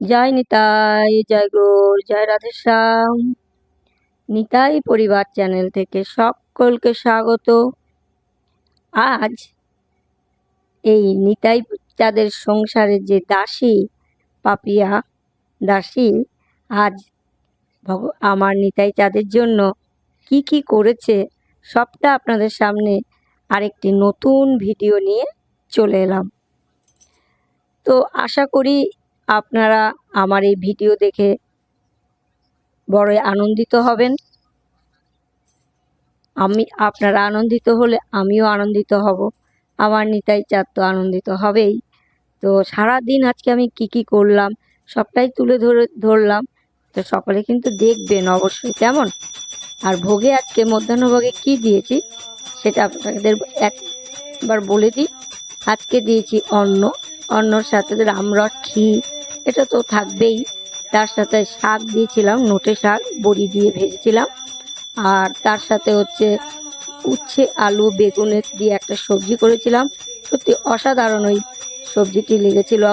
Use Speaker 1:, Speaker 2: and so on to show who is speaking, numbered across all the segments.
Speaker 1: জয় নিতাই, জয় গৌর, জয় রাধেশ্যাম নিতাই পরিবার চ্যানেল থেকে সকলকে স্বাগত। আজ এই নিতাই চাঁদের সংসারের যে দাসী, পাপিয়া দাসী, আজ ভগ, আমার নিতাই চাঁদের জন্য কি কি করেছে, সবটা আপনাদের সামনে আরেকটি নতুন ভিডিও নিয়ে চলে এলাম। তো আশা করি আপনারা আমার এই ভিডিও দেখে বড়ই আনন্দিত হবেন। আমি, আপনারা আনন্দিত হলে আমিও আনন্দিত হব। আমার নিতাই চাঁদ তো আনন্দিত হবেই। তো সারা দিন আজকে আমি কি কি করলাম, সবটাই তুলে ধরে, ধরলাম। তো সকলে কিন্তু দেখবেন অবশ্যই কেমন। আর ভোগে আজকে মধ্যাহ্নভোগে কি দিয়েছি, সেটা আপনাদের একবার বলে দিই। আজকে দিয়েছি অন্ন। অন্নর সাথে রামরস, ক্ষীর এটা তো থাকবেই। তার সাথে শাক দিয়েছিলাম, নোটে শাক, বড়ি দিয়ে ভেজেছিলাম। আর তার সাথে হচ্ছে উচ্ছে, আলু বেগুনের দিয়ে একটা সবজি করেছিলাম। সত্যি অসাধারণ ওই সবজিটি লেগেছিল।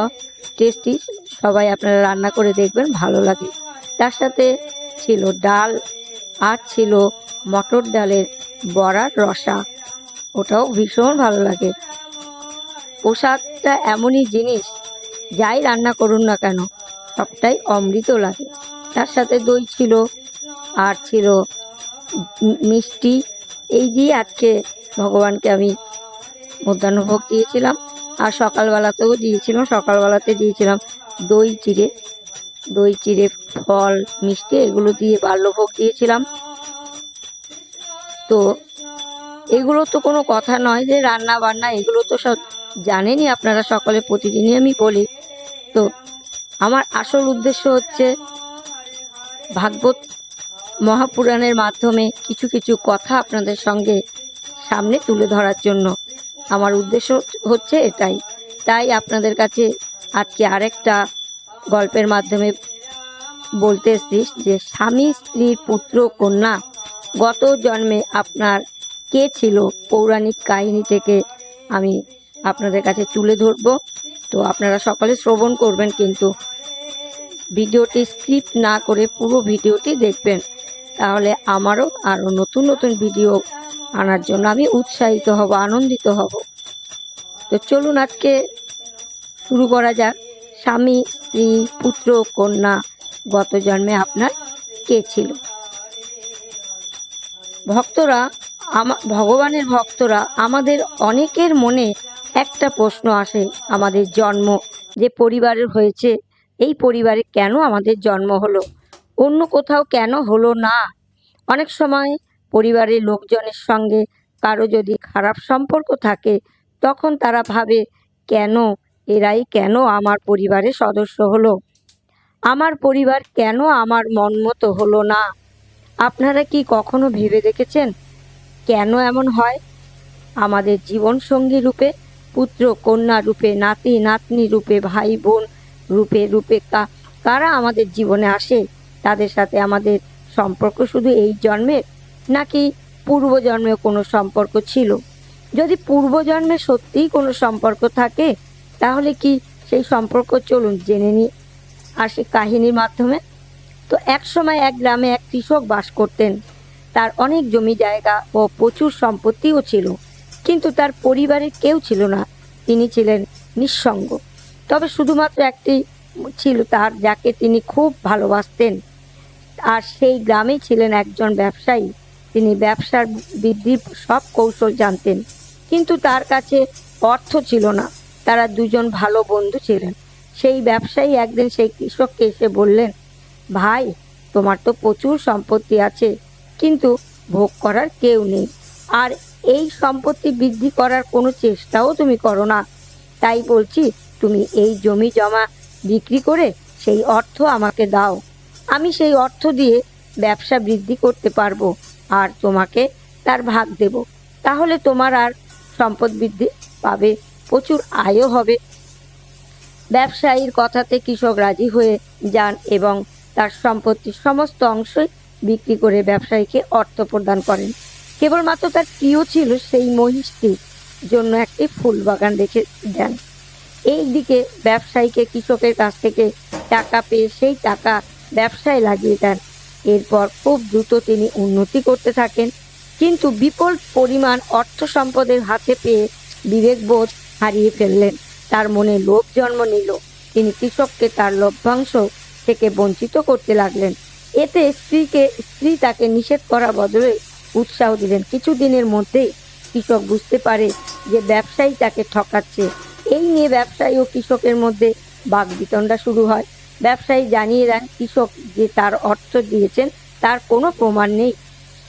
Speaker 1: টেস্টি সবাই আপনারা রান্না করে দেখবেন, ভালো লাগে। তার সাথে ছিল ডাল, আর ছিল মটর ডালের বড়ার রসা। ওটাও ভীষণ ভালো লাগে। পোশাকটা এমনই জিনিস যাই রান্না করুন না কেন, সবটাই অমৃত লাগে। তার সাথে দই ছিল, আর ছিল মিষ্টি। এই দিয়ে আজকে ভগবানকে আমি মধ্যাহ্নভোগ দিয়েছিলাম, আর সকালবেলাতেও দিয়েছিলাম সকালবেলাতে দিয়েছিলাম দই চিড়ে। দই চিড়ে, ফল, মিষ্টি, এগুলো দিয়ে বাল্যভোগ দিয়েছিলাম। তো এগুলো তো কোনো কথা নয় যে রান্না বান্না এগুলো তো সব জানেনই আপনারা সকলে, প্রতিদিনই আমি বলি। তো আমার আসল উদ্দেশ্য হচ্ছে ভাগবত মহাপুরাণের মাধ্যমে কিছু কিছু কথা আপনাদের সঙ্গে সামনে তুলে ধরার জন্য। আমার উদ্দেশ্য হচ্ছে এটাই। তাই আপনাদের কাছে আজকে আরেকটা গল্পের মাধ্যমে বলতে এসছি যে, স্বামী, স্ত্রী, পুত্র, কন্যা, গত জন্মে আপনার কে ছিল? পৌরাণিক কাহিনী থেকে আমি আপনাদের কাছে তুলে ধরব। তো আপনারা সকলে শ্রবণ করবেন কিন্তু ভিডিওটি স্ক্রিপ্ট না করে পুরো ভিডিওটি দেখবেন। তাহলে আমারও আরও নতুন নতুন ভিডিও আনার জন্য আমি উৎসাহিত হব, আনন্দিত হব। তো চলুন আজকে শুরু করা যাক। স্বামী, স্ত্রী, পুত্র, কন্যা গত জন্মে আপনার কে ছিল? ভক্তরা, আমা, ভগবানের ভক্তরা আমাদের অনেকের মনে একটা প্রশ্ন আসে, আমাদের জন্ম যে পরিবারের হয়েছে, এই পরিবারে কেন আমাদের জন্ম হলো? অন্য কোথাও কেন হলো না? অনেক সময় পরিবারের লোকজনের সঙ্গে কারও যদি খারাপ সম্পর্ক থাকে, তখন তারা ভাবে, কেন? এরাই কেন আমার পরিবারের সদস্য হলো? আমার পরিবার কেন আমার মন মতো হলো না? আপনারা কি কখনো ভেবে দেখেছেন? কেন এমন হয়? আমাদের জীবনসঙ্গী রূপে পুত্র কন্যা রূপে, নাতি, নাতনি রূপে, ভাই, বোন রূপে রূপে কারা আমাদের জীবনে আসে? তাদের সাথে আমাদের সম্পর্ক শুধু এই জন্মের? নাকি পূর্বজন্মে কোনো সম্পর্ক ছিল? যদি পূর্বজন্মে সত্যিই কোনো সম্পর্ক থাকে, তাহলে কি সেই সম্পর্ক চলুন জেনে নিই। আসে কাহিনীর মাধ্যমে। তো এক সময় এক গ্রামে এক কৃষক বাস করতেন। তার অনেক জমি জায়গা ও প্রচুর সম্পত্তিও ছিল। কিন্তু তার পরিবারের কেউ ছিল না। তিনি ছিলেন নিঃসঙ্গ। তবে শুধুমাত্র একটি ছিল তার, যাকে তিনি খুব ভালোবাসতেন। আর সেই গ্রামেই ছিলেন একজন ব্যবসায়ী। তিনি ব্যবসার বৃদ্ধির সব কৌশল জানতেন। কিন্তু তার কাছে অর্থ ছিল না। তারা দুজন ভালো বন্ধু ছিলেন। সেই ব্যবসায়ী একদিন সেই কৃষককে এসে বললেন, ভাই, তোমার তো প্রচুর সম্পত্তি আছে, কিন্তু ভোগ করার কেউ নেই। আর এই সম্পত্তি বৃদ্ধি করার কোনো চেষ্টাও তুমি করো না। তাই বলছি, তুমি এই জমি জমা বিক্রি করে সেই অর্থ আমাকে দাও। আমি সেই অর্থ দিয়ে ব্যবসা বৃদ্ধি করতে পারব আর তোমাকে তার ভাগ দেব। তাহলে তোমার আর সম্পদ বৃদ্ধি পাবে, প্রচুর আয়ও হবে। ব্যবসায়ীর কথাতে কৃষক রাজি হয়ে যান এবং তার সম্পত্তির সমস্ত অংশই বিক্রি করে ব্যবসায়ীকে অর্থ প্রদান করেন। কেবলমাত্র তার প্রিয় ছিল সেই মহিষটির জন্য একটি ফুল বাগান রেখে দেন। এই দিকে ব্যবসায়ীকে কৃষকের কাছ থেকে টাকা পেয়ে সেই টাকা ব্যবসায় লাগিয়ে দেন। এরপর খুব দ্রুত তিনি উন্নতি করতে থাকেন। কিন্তু বিপুল পরিমাণ অর্থ সম্পদের হাতে পেয়ে বিবেকবোধ হারিয়ে ফেললেন। তার মনে লোভ জন্ম নিল। তিনি কৃষককে তার লভ্যাংশ থেকে বঞ্চিত করতে লাগলেন। এতে স্ত্রীকে, স্ত্রী তাকে নিষেধ করার বদলে উৎসাহ দিলেন। কিছুদিনের মধ্যেই কৃষক বুঝতে পারে যে ব্যবসায়ী তাকে ঠকাচ্ছে। এই নিয়ে ব্যবসায়ী ও কৃষকের মধ্যে বাগবিতণ্ডা শুরু হয়। ব্যবসায়ী জানিয়ে দেন, কৃষক যে তার অর্থ দিয়েছেন, তার কোনো প্রমাণ নেই।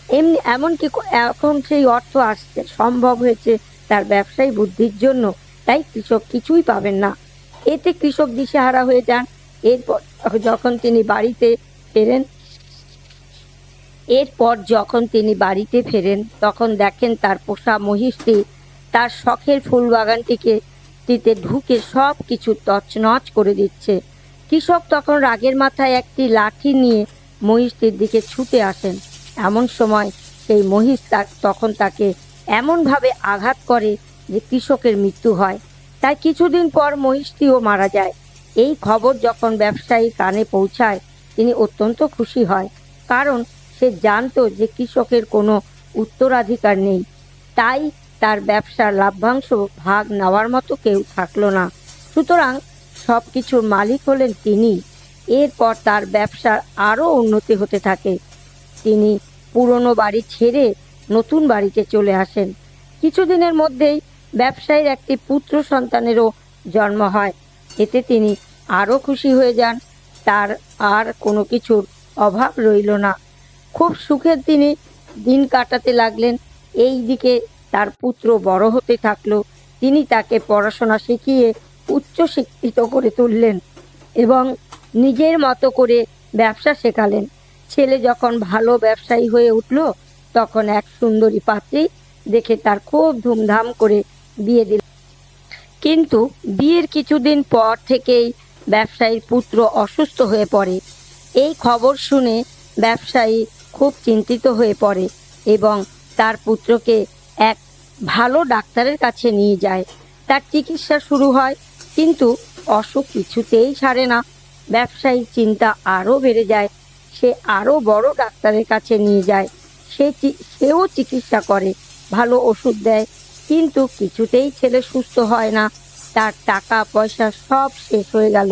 Speaker 1: এমনি, এমনকি এখন সেই অর্থ আসছে, সম্ভব হয়েছে তার ব্যবসায়ী বুদ্ধির জন্য। তাই কৃষক কিছুই পাবেন না। এতে কৃষক দিশেহারা হয়ে যান। এরপর যখন তিনি বাড়িতে ফেরেন এরপর যখন তিনি বাড়িতে ফেরেন, তখন দেখেন তার পোষা মহিষটি তার শখের ফুল বাগানটিকে টিতে ঢুকে সব কিছু তছনছ করে দিচ্ছে। কৃষক তখন রাগের মাথায় একটি লাঠি নিয়ে মহিষটির দিকে ছুটে আসেন। এমন সময় সেই মহিষ তখন তাকে এমনভাবে আঘাত করে যে কৃষকের মৃত্যু হয়। তাই কিছুদিন পর মহিষটিও মারা যায়। এই খবর যখন ব্যবসায়ী কানে পৌঁছায়, তিনি অত্যন্ত খুশি হয়। কারণ সে জানতো যে কৃষকের কোনো উত্তরাধিকার নেই। তাই তার ব্যবসার লাভ্যাংশ ভাগ নেওয়ার মতো কেউ থাকল না। সুতরাং সব কিছুর মালিক হলেন তিনি। এরপর তার ব্যবসার আরও উন্নতি হতে থাকে। তিনি পুরনো বাড়ি ছেড়ে নতুন বাড়িতে চলে আসেন। কিছুদিনের মধ্যেই ব্যবসায়ীর একটি পুত্র সন্তানেরও জন্ম হয়। এতে তিনি আরও খুশি হয়ে যান। তার আর কোনো কিছুর অভাব রইল না। খুব সুখে তিনি দিন কাটাতে লাগলেন। এই দিকে তার পুত্র বড় হতে থাকল। তিনি তাকে পড়াশোনা শিখিয়ে উচ্চ শিক্ষিত করে তুললেন এবং নিজের মতো করে ব্যবসা শেখালেন। ছেলে যখন ভালো ব্যবসায়ী হয়ে উঠল, তখন এক সুন্দরী পাত্রী দেখে তার খুব ধুমধাম করে বিয়ে দিল। কিন্তু বিয়ের কিছুদিন পর থেকেই ব্যবসায়ীর পুত্র অসুস্থ হয়ে পড়ে। এই খবর শুনে ব্যবসায়ী খুব চিন্তিত হয়ে পড়ে এবং তার পুত্রকে এক ভালো ডাক্তারের কাছে নিয়ে যায়। তার চিকিৎসা শুরু হয়, কিন্তু অসুখ কিছুতেই ছাড়ে না। ব্যবসায়ীর চিন্তা আরও বেড়ে যায়। সে আরও বড় ডাক্তারের কাছে নিয়ে যায়। সে সেও চিকিৎসা করে, ভালো ওষুধ দেয়, কিন্তু কিছুতেই ছেলে সুস্থ হয় না। তার টাকা, পয়সা সব শেষ হয়ে গেল।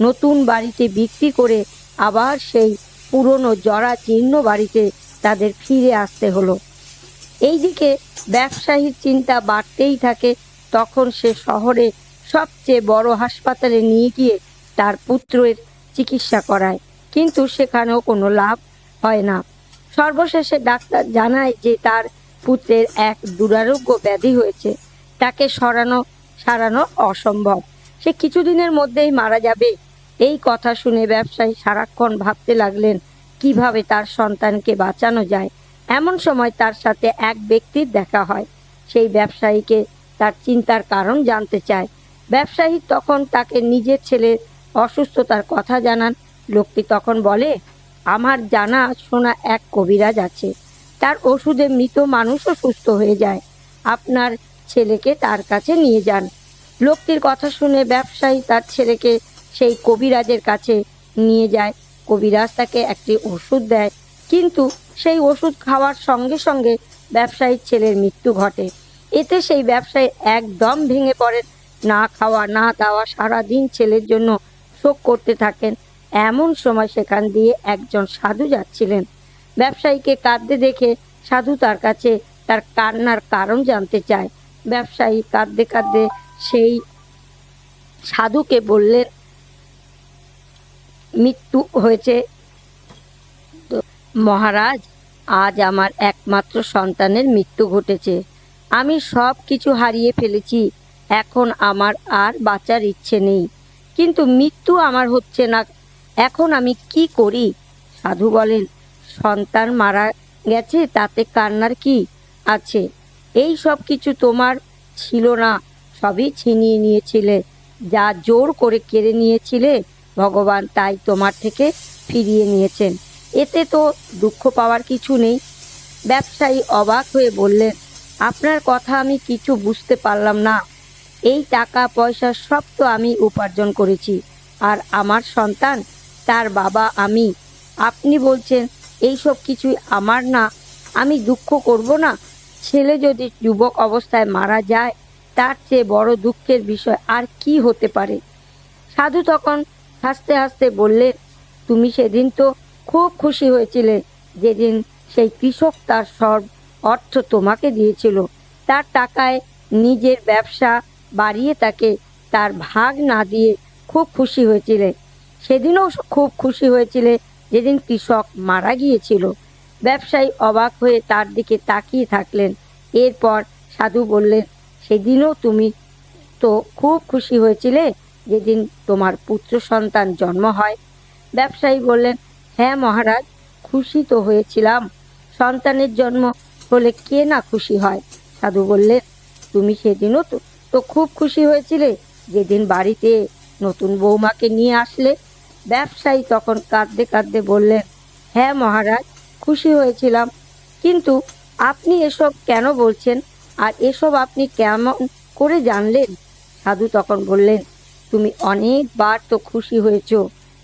Speaker 1: নতুন বাড়িতে বিক্রি করে আবার সেই পুরনো জরা জীর্ণ বাড়িতে তাদের ফিরে আসতে হলো। এইদিকে ব্যবসায়ীর চিন্তা বাড়তেই থাকে, তখন সে শহরে সবচেয়ে বড় হাসপাতালে নিয়ে গিয়ে তার পুত্রের চিকিৎসা করায়। কিন্তু সেখানেও কোনো লাভ হয় না। সর্বশেষে ডাক্তার জানায় যে তার পুত্রের এক দুরারোগ্য ব্যাধি হয়েছে। তাকে সরানো সারানো অসম্ভব। সে কিছুদিনের মধ্যেই মারা যাবে এই কথা শুনে ব্যবসায়ী সারাক্ষণ ভাবতে লাগলেন, কীভাবে তার সন্তানকে বাঁচানো যায়? এমন সময় তার সাথে এক ব্যক্তির দেখা হয়। সেই ব্যবসায়ীকে তার চিন্তার কারণ জানতে চায়। ব্যবসায়ী তখন তাকে নিজের ছেলের অসুস্থতার কথা জানান। লোকটি তখন বলে, আমার জানা শোনা এক কবিরাজ আছে। তার ওষুধে মৃত মানুষও সুস্থ হয়ে যায়। আপনার ছেলেকে তার কাছে নিয়ে যান। লোকটির কথা শুনে ব্যবসায়ী তার ছেলেকে সেই কবিরাজের কাছে নিয়ে যায়। কবিরাজ তাকে একটি ওষুধ দেয়। কিন্তু সেই ওষুধ খাওয়ার সঙ্গে সঙ্গে ব্যবসায়ীর ছেলের মৃত্যু ঘটে। এতে সেই ব্যবসায়ী একদম ভেঙে পড়েন না খাওয়া, না দাওয়া সারাদিন ছেলের জন্য শোক করতে থাকেন। এমন সময় সেখান দিয়ে একজন সাধু যাচ্ছিলেন। ব্যবসায়ীকে কাঁদতে দেখে সাধু তার কাছে তার কান্নার কারণ জানতে চায়। ব্যবসায়ী কাঁদতে কাঁদতে সেই সাধুকে বললেন মৃত্যু হয়েছে। তো মহারাজ, আজ আমার একমাত্র সন্তানের মৃত্যু ঘটেছে। আমি সব কিছু হারিয়ে ফেলেছি। এখন আমার আর বাঁচার ইচ্ছে নেই। কিন্তু মৃত্যু আমার হচ্ছে না। এখন আমি কি করি? সাধু বলেন, সন্তান মারা গেছে, তাতে কান্নার কি আছে? এই সব কিছু তোমার ছিল না। সবই ছিনিয়ে নিয়েছিলে। যা জোর করে কেড়ে নিয়েছিলে ভগবান তাই তোমার থেকে ফিরিয়ে নিয়েছেন। এতে তো দুঃখ পাওয়ার কিছু নেই। ব্যবসায়ী অবাক হয়ে বললেন, আপনার কথা আমি কিছু বুঝতে পারলাম না। এই টাকা পয়সা সব তো আমি উপার্জন করেছি। আর আমার সন্তান, তার বাবা আমি। আপনি বলছেন, এইসব কিছুই আমার না। আমি দুঃখ করব না। ছেলে যদি যুবক অবস্থায় মারা যায়, তার চেয়ে বড় দুঃখের বিষয় আর কি হতে পারে? সাধু তখন হাসতে হাসতে বললে তুমি সেদিন তো খুব খুশি হয়েছিলে, যেদিন সেই কৃষক তার সব অর্থ তোমাকে দিয়েছিল। তার টাকায় নিজের ব্যবসা বাড়িয়ে তাকে তার ভাগ না দিয়ে খুব খুশি হয়েছিলে। সেদিনও খুব খুশি হয়েছিলে যেদিন কৃষক মারা গিয়েছিল। ব্যবসায়ী অবাক হয়ে তার দিকে তাকিয়ে থাকলেন। এরপর সাধু বললেন, সেদিনও তুমি তো খুব খুশি হয়েছিলে? যেদিন তোমার পুত্র সন্তান জন্ম হয়। ব্যবসায়ী বললেন হ্যাঁ মহারাজ, খুশি তো হয়েছিলাম। সন্তানের জন্ম হলে কে না খুশি হয়? সাধু বললেন, তুমি সেদিনও তো তো খুব খুশি হয়েছিলে। যেদিন বাড়িতে নতুন বৌমাকে নিয়ে আসলে, ব্যবসায়ী তখন কাঁদতে কাঁদতে বললেন হ্যাঁ মহারাজ, খুশি হয়েছিলাম। কিন্তু আপনি এসব কেন বলছেন? আর এসব আপনি কেমন করে জানলেন? সাধু তখন বললেন তুমি অনেকবার তো খুশি হয়েছ।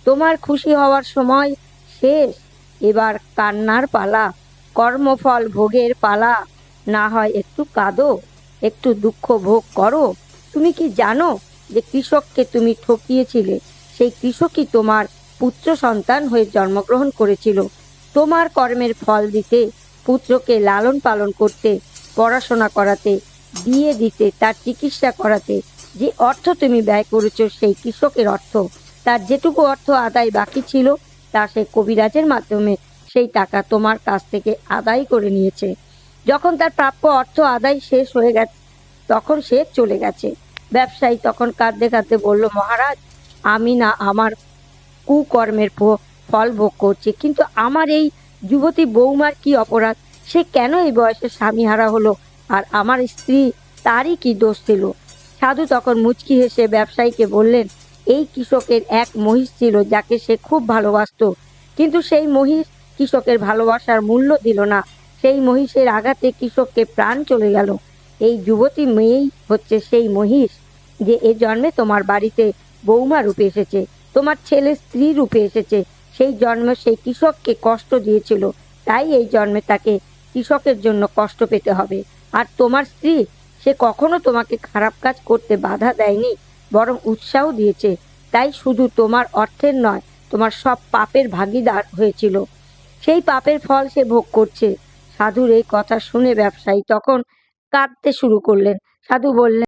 Speaker 1: তোমার খুশি হওয়ার সময় শেষ। এবার কান্নার পালা, কর্মফল ভোগের পালা। না হয় একটু কাঁদো, একটু দুঃখ ভোগ করো। তুমি কি জানো যে কৃষককে তুমি ঠকিয়েছিলে? সেই কৃষকই তোমার পুত্র সন্তান হয়ে জন্মগ্রহণ করেছিল। তোমার কর্মের ফল দিতে, পুত্রকে লালন পালন করতে, পড়াশোনা করাতে বিয়ে দিতে, তার চিকিৎসা করাতে। যে অর্থ তুমি ব্যয় করেছ, সেই কৃষকের অর্থ। তার যেটুকু অর্থ আদায় বাকি ছিল, তা সে কবিরাজের মাধ্যমে সেই টাকা তোমার কাছ থেকে আদায় করে নিয়েছে। যখন তার প্রাপ্য অর্থ আদায় শেষ হয়ে গেছে, তখন সে চলে গেছে। ব্যবসায়ী তখন কাঁদতে কাঁদতে বলল, মহারাজ, আমি না আমার কুকর্মের ফল ভোগ করছি, কিন্তু আমার এই যুবতী বৌমার কি অপরাধ? সে কেন এই বয়সে স্বামীহারা হলো? আর আমার স্ত্রী তারই কি দোষ ছিল? সাধু তখন মুচকি হেসে ব্যবসায়ীকে বললেন, এই কৃষকের এক মহিষ ছিল যাকে সে খুব ভালোবাসতো। কিন্তু সেই মহিষ কৃষকের ভালোবাসার মূল্য দিল না। সেই মহিষের আঘাতে কৃষককে প্রাণ চলে গেল। এই যুবতী মেয়েই হচ্ছে সেই মহিষ যে এ জন্মে তোমার বাড়িতে বৌমা রূপে এসেছে, তোমার ছেলে স্ত্রী রূপে এসেছে। সেই জন্মে সেই কৃষককে কষ্ট দিয়েছিল। তাই এই জন্মে তাকে কৃষকের জন্য কষ্ট পেতে হবে। আর তোমার স্ত্রী, সে কখনো তোমাকে খারাপ কাজ করতে বাধা দেয়নি, বরং উৎসাহ দিয়েছে। তাই শুধু তোমার অর্থের নয়, তোমার সব পাপের ভাগিদার হয়েছিল। সেই পাপের ফল সে ভোগ করছে। সাধুর এই কথা শুনে ব্যবসায়ী তখন কাঁদতে শুরু করলেন। সাধু বললেন